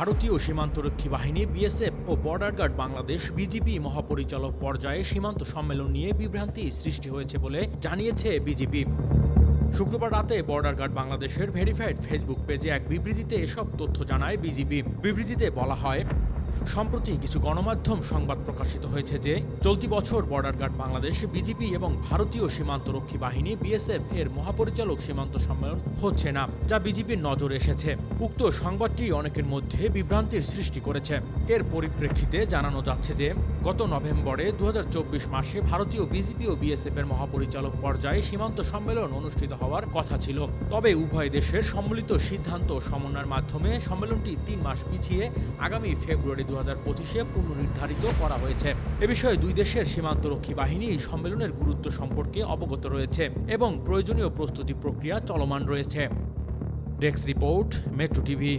ভারতীয় সীমান্তরক্ষী বাহিনী, বিএসএফ ও বর্ডার গার্ড বাংলাদেশ, বিজিবি মহাপরিচালক পর্যায়ে সীমান্ত সম্মেলন নিয়ে বিভ্রান্তি সৃষ্টি হয়েছে বলে জানিয়েছে বিজিবি। শুক্রবার রাতে বর্ডার গার্ড বাংলাদেশের ভেরিফাইড ফেসবুক পেজে এক বিবৃতিতে এসব তথ্য জানায় বিজিবি। বিবৃতিতে বলা হয় সম্প্রতি কিছু গণমাধ্যম সংবাদ প্রকাশিত হয়েছে যে চলতি বছর বর্ডার গার্ড বাংলাদেশ বিজিপি এবং ভারতীয় সীমান্তরক্ষী বাহিনী বিএসএফ এর মহাপরিচালক সীমান্ত সম্মেলন হচ্ছে না, যা বিজিবির নজরে এসেছে। উক্ত সংবাদটি অনেকের মধ্যে বিভ্রান্তির সৃষ্টি করেছে। এর পরিপ্রেক্ষিতে জানানো যাচ্ছে যে গত নভেম্বরে দু হাজার চব্বিশ মাসে ভারতীয় বিজিপি ও বিএসএফ এর মহাপরিচালক পর্যায়ে সীমান্ত সম্মেলন অনুষ্ঠিত হওয়ার কথা ছিল। তবে উভয় দেশের সম্মিলিত সিদ্ধান্ত সমন্বয়ের মাধ্যমে সম্মেলনটি তিন মাস পিছিয়ে আগামী ফেব্রুয়ারি দু হাজার পঁচিশে পুনর্নির্ধারিত করা হয়েছে। এ বিষয়ে দুই দেশের সীমান্তরক্ষী বাহিনী এই সম্মেলনের গুরুত্ব সম্পর্কে অবগত রয়েছে এবং প্রয়োজনীয় প্রস্তুতি প্রক্রিয়া চলমান রয়েছে। Desk report, metro TV.